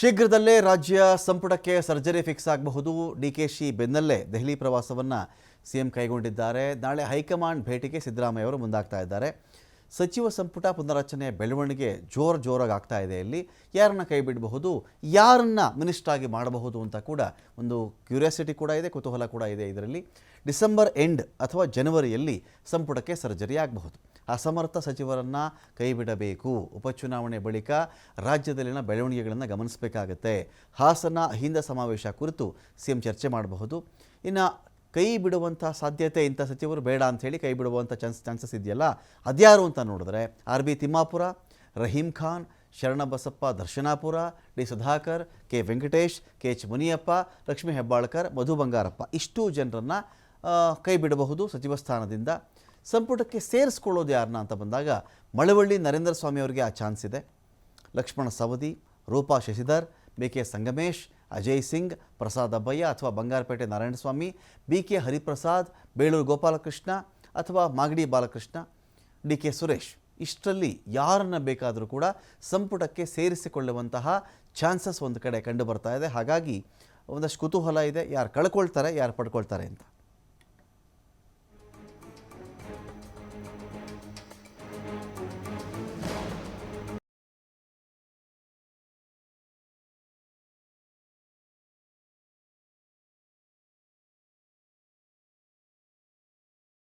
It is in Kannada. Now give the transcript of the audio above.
ಶೀಘ್ರದಲ್ಲೇ ರಾಜ್ಯ ಸಂಪುಟಕ್ಕೆ ಸರ್ಜರಿ ಫಿಕ್ಸ್ ಆಗಬಹುದು. ಡಿ ಕೆ ಶಿ ಬೆನ್ನಲ್ಲೇ ದೆಹಲಿ ಪ್ರವಾಸವನ್ನು ಸಿಎಂ ಕೈಗೊಂಡಿದ್ದಾರೆ. ನಾಳೆ ಹೈಕಮಾಂಡ್ ಭೇಟಿಗೆ ಸಿದ್ದರಾಮಯ್ಯ ಅವರು ಮುಂದಾಗ್ತಾ ಇದ್ದಾರೆ. ಸಚಿವ ಸಂಪುಟ ಪುನರಚನೆ ಬೆಳವಣಿಗೆ ಜೋರು ಜೋರಾಗಿ ಆಗ್ತಾ ಇದೆ ಇಲ್ಲಿ. ಯಾರನ್ನ ಕೈ ಬಿಡಬಹುದು, ಯಾರನ್ನ ಮಿನಿಸ್ಟರ್ ಆಗಿ ಮಾಡಬಹುದು ಅಂತ ಕೂಡ ಒಂದು ಕ್ಯೂರಿಯಾಸಿಟಿ ಕೂಡ ಇದೆ, ಕುತೂಹಲ ಕೂಡ ಇದೆ ಇದರಲ್ಲಿ. ಡಿಸೆಂಬರ್ ಎಂಡ್ ಅಥವಾ ಜನವರಿಯಲ್ಲಿ ಸಂಪುಟಕ್ಕೆ ಸರ್ಜರಿ ಆಗಬಹುದು. ಅಸಮರ್ಥ ಸಚಿವರನ್ನು ಕೈಬಿಡಬೇಕು. ಉಪಚುನಾವಣೆ ಬಳಿಕ ರಾಜ್ಯದಲ್ಲಿನ ಬೆಳವಣಿಗೆಗಳನ್ನು ಗಮನಿಸಬೇಕಾಗತ್ತೆ. ಹಾಸನ ಅಹಿಂದ ಸಮಾವೇಶ ಕುರಿತು ಸಿ ಎಂ ಚರ್ಚೆ ಮಾಡಬಹುದು. ಇನ್ನು ಕೈ ಬಿಡುವಂಥ ಸಾಧ್ಯತೆ ಇಂಥ ಸಚಿವರು ಬೇಡ ಅಂಥೇಳಿ ಕೈ ಬಿಡುವಂಥ ಚಾನ್ಸ್ ಚಾನ್ಸಸ್ ಇದೆಯಲ್ಲ, ಅದ್ಯಾರು ಅಂತ ನೋಡಿದ್ರೆ R B Timmapur, Rahim Khan, Sharanabasappa Darshanapur, D Sudhakar, K Venkatesh, K H Muniyappa, Lakshmi Hebbalkar, Madhu Bangarappa. ಇಷ್ಟು ಜನರನ್ನು ಕೈ ಬಿಡಬಹುದು ಸಚಿವ ಸ್ಥಾನದಿಂದ. ಸಂಪುಟಕ್ಕೆ ಸೇರಿಸ್ಕೊಳ್ಳೋದು ಯಾರನ್ನ ಅಂತ ಬಂದಾಗ ಮಳವಳ್ಳಿ ನರೇಂದ್ರ ಸ್ವಾಮಿ ಅವರಿಗೆ ಆ ಚಾನ್ಸ್ ಇದೆ. ಲಕ್ಷ್ಮಣ ಸವದಿ, ರೂಪಾ ಶಶಿಧರ್ ಬಿ ಕೆ ಸಂಗಮೇಶ್, ಅಜಯ್ ಸಿಂಗ್, ಪ್ರಸಾದ್ ಅಬ್ಬಯ್ಯ ಅಥವಾ ಬಂಗಾರಪೇಟೆ ನಾರಾಯಣಸ್ವಾಮಿ ಬಿ ಕೆ ಹರಿಪ್ರಸಾದ್, ಬೇಳೂರು ಗೋಪಾಲಕೃಷ್ಣ ಅಥವಾ ಮಾಗಡಿ ಬಾಲಕೃಷ್ಣ ಡಿ ಕೆ ಸುರೇಶ್. ಇಷ್ಟರಲ್ಲಿ ಯಾರನ್ನು ಬೇಕಾದರೂ ಕೂಡ ಸಂಪುಟಕ್ಕೆ ಸೇರಿಸಿಕೊಳ್ಳುವಂತಹ ಚಾನ್ಸಸ್ ಒಂದು ಕಡೆ ಕಂಡು ಬರ್ತಾ ಇದೆ. ಹಾಗಾಗಿ ಒಂದಷ್ಟು ಕುತೂಹಲ ಇದೆ. ಯಾರು ಕಳ್ಕೊಳ್ತಾರೆ, ಯಾರು ಪಡ್ಕೊಳ್ತಾರೆ ಅಂತ.